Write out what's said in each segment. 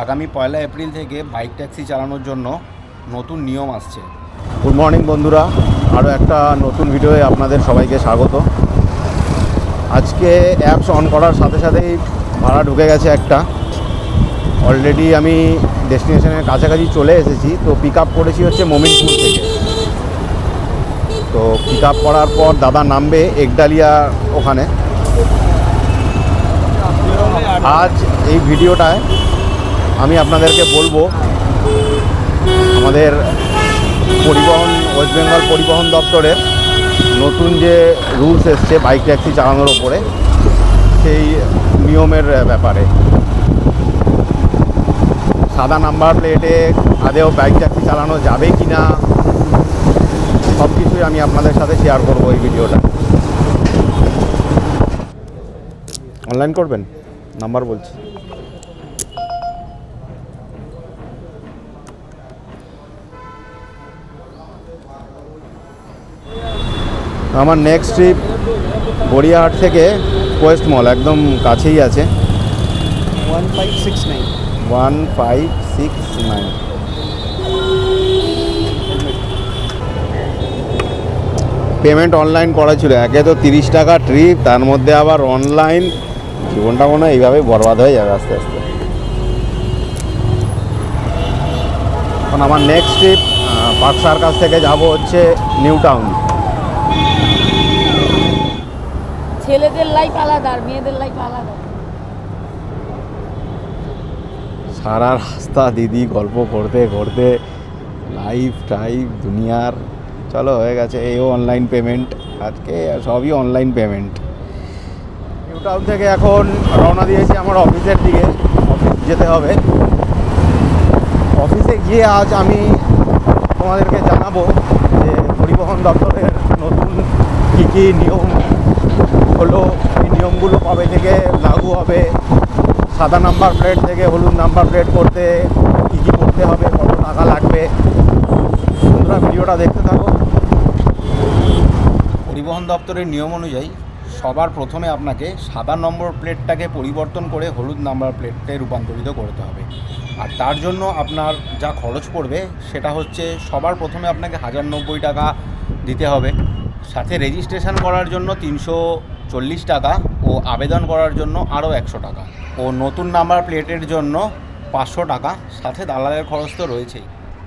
আগামী পয়লা এপ্রিল থেকে বাইক ট্যাক্সি চালানোর জন্য নতুন নিয়ম আসছে। গুড মর্নিং বন্ধুরা। আরও একটা নতুন ভিডিওয়ে আপনাদের সবাইকে স্বাগত। আজকে অ্যাপস অন করার সাথে সাথেই ভাড়া ঢুকে গেছে একটা। অলরেডি আমি ডেস্টিনেশনের কাছাকাছি চলে এসেছি, তো পিক আপ করেছি হচ্ছে মমিনপুর থেকে। তো পিক আপ করার পর দাদা নামবে একডালিয়া ওখানে। আজ এই ভিডিওটায় আমি আপনাদেরকে বলব, আমাদের পরিবহন, ওয়েস্ট বেঙ্গল পরিবহন দপ্তরের নতুন যে রুলস এসছে বাইক ট্যাক্সি চালানোর ওপরে, সেই নিয়মের ব্যাপারে। সাদা নাম্বার প্লেটে আদেও বাইক ট্যাক্সি চালানো যাবে কি না সব কিছুই আমি আপনাদের সাথে শেয়ার করব এই ভিডিওটা। অনলাইন করবেন? নাম্বার বলছি। আমার নেক্সট ট্রিপ গড়িয়াহাট থেকে কোয়েস্ট মল একদম কাছেই আছে। One five six nine one five six nine payment online করা ছিল একে তো তিরিশ টাকা ট্রিপ তার মধ্যে আবার অনলাইন জীবনটা মনে হয় এইভাবেই বরবাদ হয়ে যাবে আস্তে আস্তে। এখন আমার নেক্সট ট্রিপ পাকসার কাছ থেকে যাব হচ্ছে নিউ টাউন ছেলেদের লাইফ আলাদা আর মেয়েদের লাইফ আলাদা। সারা রাস্তা দিদি, গল্প করতে করতে লাইফ টাইফ দুনিয়ার। চলো, হয়ে গেছে এও অনলাইন পেমেন্ট আজকে সবই অনলাইন পেমেন্ট নিউ থেকে এখন রওনা দিয়েছি আমার অফিসের দিকে। অফিস যেতে হবে। অফিসে গিয়ে আজ আমি তোমাদেরকে জানাব যে পরিবহন দপ্তরের নতুন কী কী নিয়ম হলো এই নিয়মগুলো কবে থেকে লাগু হবে। সাদা নাম্বার প্লেট থেকে হলুদ নাম্বার প্লেট করতে কী কী করতে হবে, কত টাকা লাগবে। তোমরা ভিডিওটা দেখতে থাকো। পরিবহন দপ্তরের নিয়ম অনুযায়ী সবার প্রথমে আপনাকে সাদা নম্বর প্লেটটাকে পরিবর্তন করে হলুদ নাম্বার প্লেটে রূপান্তরিত করতে হবে। আর তার জন্য আপনার যা খরচ পড়বে, সেটা হচ্ছে সবার প্রথমে আপনাকে হাজার নব্বই টাকা দিতে হবে। সাথে রেজিস্ট্রেশন করার জন্য তিনশো চল্লিশ টাকা ও আবেদন করার জন্য আরও একশো টাকা। ও নতুন নাম্বার প্লেটের জন্য পাঁচশো টাকা, সাথে দালালের খরচ তো রয়েছেই।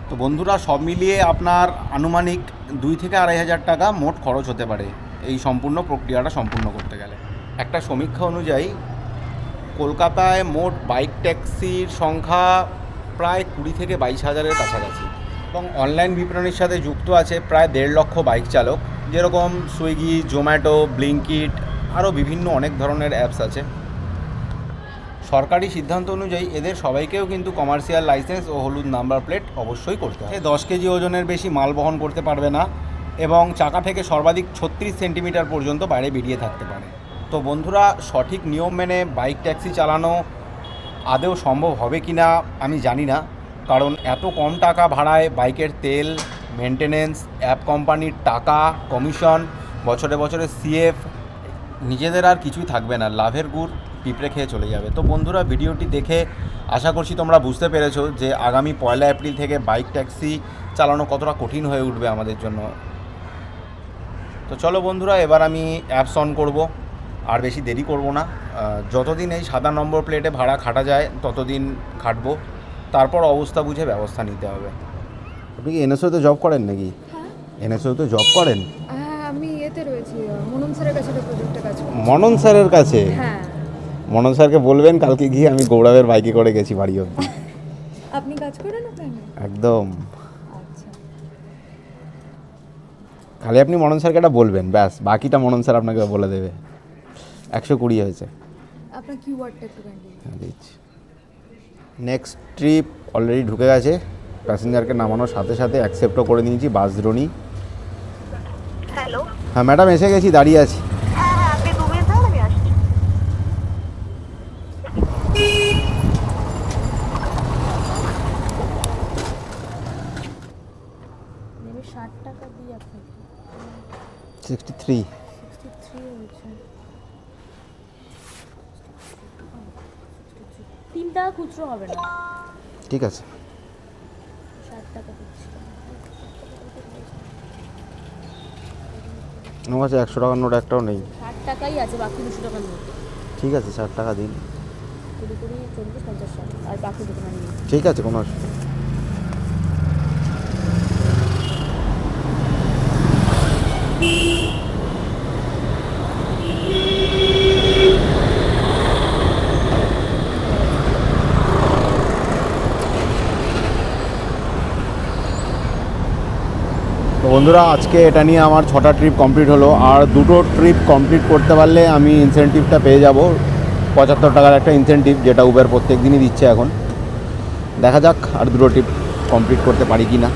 তো বন্ধুরা, সব মিলিয়ে আপনার আনুমানিক দুই থেকে আড়াই হাজার টাকা মোট খরচ হতে পারে এই সম্পূর্ণ প্রক্রিয়াটা সম্পূর্ণ করতে গেলে। একটা সমীক্ষা অনুযায়ী কলকাতায় মোট বাইক ট্যাক্সির সংখ্যা প্রায় কুড়ি থেকে বাইশ হাজারের কাছাকাছি এবং অনলাইন বিপণনের সাথে যুক্ত আছে প্রায় দেড় লক্ষ বাইক চালক, যেরকম সুইগি, জোম্যাটো, ব্লিঙ্কিট আরও বিভিন্ন অনেক ধরনের অ্যাপস আছে। সরকারি সিদ্ধান্ত অনুযায়ী এদের সবাইকেও কিন্তু কমার্শিয়াল লাইসেন্স ও হলুদ নাম্বার প্লেট অবশ্যই করতে হবে। দশ কেজি ওজনের বেশি মাল বহন করতে পারবে না এবং চাকা থেকে সর্বাধিক ছত্রিশ সেন্টিমিটার পর্যন্ত বাইরে বেরিয়ে থাকতে পারে। তো বন্ধুরা, সঠিক নিয়ম মেনে বাইক ট্যাক্সি চালানো আদেও সম্ভব হবে কি না আমি জানি না। কারণ এত কম টাকা ভাড়ায় বাইকের তেল মেনটেনেন্স অ্যাপ কোম্পানির টাকা কমিশন বছরে বছরে সিএফ নিজেদের আর কিছুই থাকবে না লাভের গুড় পিঁপড়ে খেয়ে চলে যাবে। তো বন্ধুরা ভিডিওটি দেখে আশা করছি তোমরা বুঝতে পেরেছ যে আগামী পয়লা এপ্রিল থেকে বাইক ট্যাক্সি চালানো কতটা কঠিন হয়ে উঠবে আমাদের জন্য। তো চলো বন্ধুরা এবার আমি অ্যাপস অন করব আর বেশি দেরি করব না। যতদিন এই সাদা নম্বর প্লেটে ভাড়া খাটা যায় ততদিন খাটবো। তারপর অবস্থা বুঝে ব্যবস্থা নিতে হবে। আপনি কি এনএসওতে জব করেন নাকি? এনএসওতে জব করেন হ্যাঁ আমি ইয়েতে রয়েছি মনম স্যারের কাছে একটা প্রজেক্টে কাজ করি মনন স্যারের কাছে? হ্যাঁ। মনন স্যারকে বলবেন কালকে গিয়ে আমি গৌরবের বাইকে করে গেছি বাড়ি অব্দি আপনি কাজ করেন ওখানে? একদম। আচ্ছা। খালি আপনি মনন স্যারকে এটা বলবেন ব্যাস বাকিটা মনন স্যার আপনাকে বলে দেবে। একশো কুড়ি হয়েছে। আপনার কিওয়ার্ডটা দিচ্ছি। নেক্সট ট্রিপ অলরেডি ঢুকে গেছে। প্যাসেঞ্জারকে নামানোর সাথে সাথে অ্যাকসেপ্টও করে নিয়েছি বাসদ্রোণী হ্যালো হ্যাঁ ম্যাডাম এসে গেছি দাঁড়িয়ে আছি হ্যাঁ হ্যাঁ আপনি দু মিনিট দাঁড়ান আমি আসছি আমি ষাট টাকা দিই আপনাকে সিক্সটি থ্রি তিন টাকা খুচরো হবে না? ঠিক আছে। ষাট টাকা আমার কাছে একশো টাকার নোট একটাও নেই। ষাট টাকাই আছে বাকি দুশো টাকা নেই ঠিক আছে ষাট টাকা দিন। কুড়ি কুড়ি চল্লিশ পঞ্চাশ আর বাকি দুটো ঠিক আছে কোনো অসুবিধা তো বন্ধুরা আজকে এটা নিয়ে আমার ছটা ট্রিপ কমপ্লিট হলো আর দুটো ট্রিপ কমপ্লিট করতে পারলে আমি ইনসেন্টিভটা পেয়ে যাব পঁচাত্তর টাকার একটা ইনসেন্টিভ যেটা উবের প্রত্যেক দিনই দিচ্ছে এখন দেখা যাক আর দুটো ট্রিপ কমপ্লিট করতে পারি কি না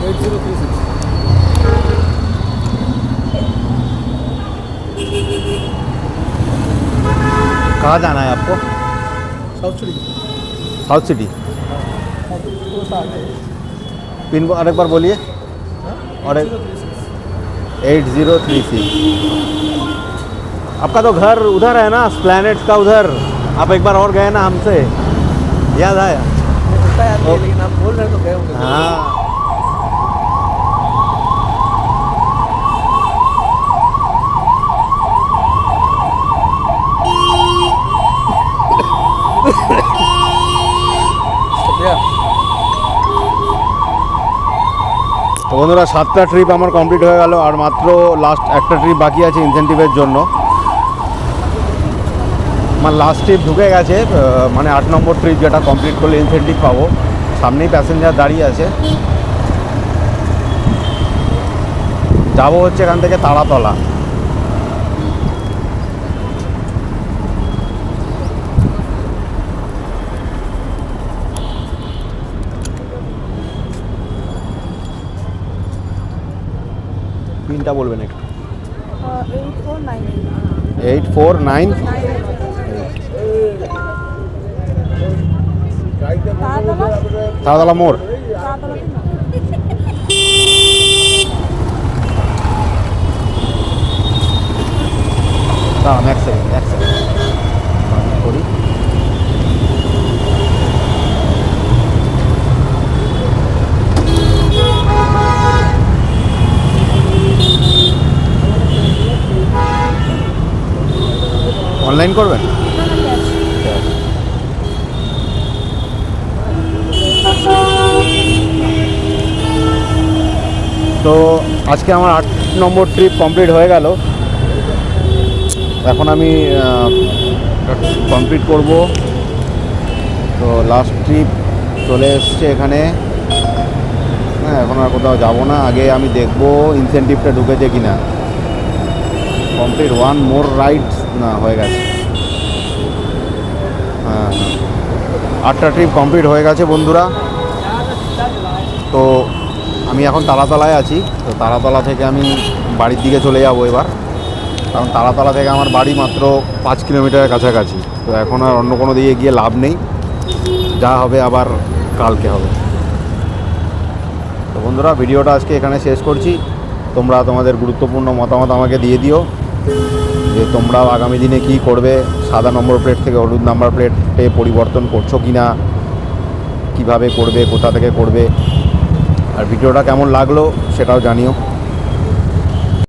Eight zero three six. कहाँ जाना है आपको South City. साउथ सिटी पूरा साथ है. pin को एक बार बोलिए। और एक एट ज़ीरो थ्री सिक्स आपका तो घर उधर है ना प्लानट का उधर। आप एक बार और गए ना हमसे। याद आया? है, लेकिन आप बोल रहे तो गए हाँ। বন্ধুরা, সাতটা ট্রিপ আমার কমপ্লিট হয়ে গেল, আর মাত্র লাস্ট একটা ট্রিপ বাকি আছে ইনসেন্টিভের জন্য। আমার লাস্ট ট্রিপ ঢুকে গেছে মানে আট নম্বর ট্রিপ যেটা কমপ্লিট করলে ইনসেন্টিভ পাবো। সামনেই প্যাসেঞ্জার দাঁড়িয়ে আছে। যাব হচ্ছে এখান থেকে তারাতলা। পিনটা বলবেন একটু। এইট ফোর নাইন তারাতলা মোড়। দাঁড়ান এক সেকেন্ড এক সেকেন্ড অনলাইন করবেন? তো আজকে আমার আট নম্বর ট্রিপ কমপ্লিট হয়ে গেল। এখন আমি কমপ্লিট করব। তো লাস্ট ট্রিপ চলে এসছে এখানে। হ্যাঁ এখন আর কোথাও যাব না। আগে আমি দেখব ইনসেন্টিভটা ঢুকেছে কি না কমপ্লিট ওয়ান মোর রাইডস না, হয়ে গেছে। হ্যাঁ। আটটা ট্রিপ কমপ্লিট হয়ে গেছে বন্ধুরা। তো আমি এখন তারাতলায় আছি। তো তারাতলা থেকে আমি বাড়ির দিকে চলে যাব এবার। কারণ তারাতলা থেকে আমার বাড়ি মাত্র পাঁচ কিলোমিটারের কাছাকাছি। তো এখন আর অন্য কোনো দিকে গিয়ে লাভ নেই। যা হবে আবার কালকে হবে। তো বন্ধুরা, ভিডিওটা আজকে এখানে শেষ করছি। তোমরা তোমাদের গুরুত্বপূর্ণ মতামত আমাকে দিয়ে দিও। যে তোমরাও আগামী দিনে কি করবে? সাদা নম্বর প্লেট থেকে হলুদ নাম্বার প্লেটে পরিবর্তন করছ কি না কীভাবে করবে? কোথা থেকে করবে? আর ভিডিওটা কেমন লাগল সেটাও জানিও।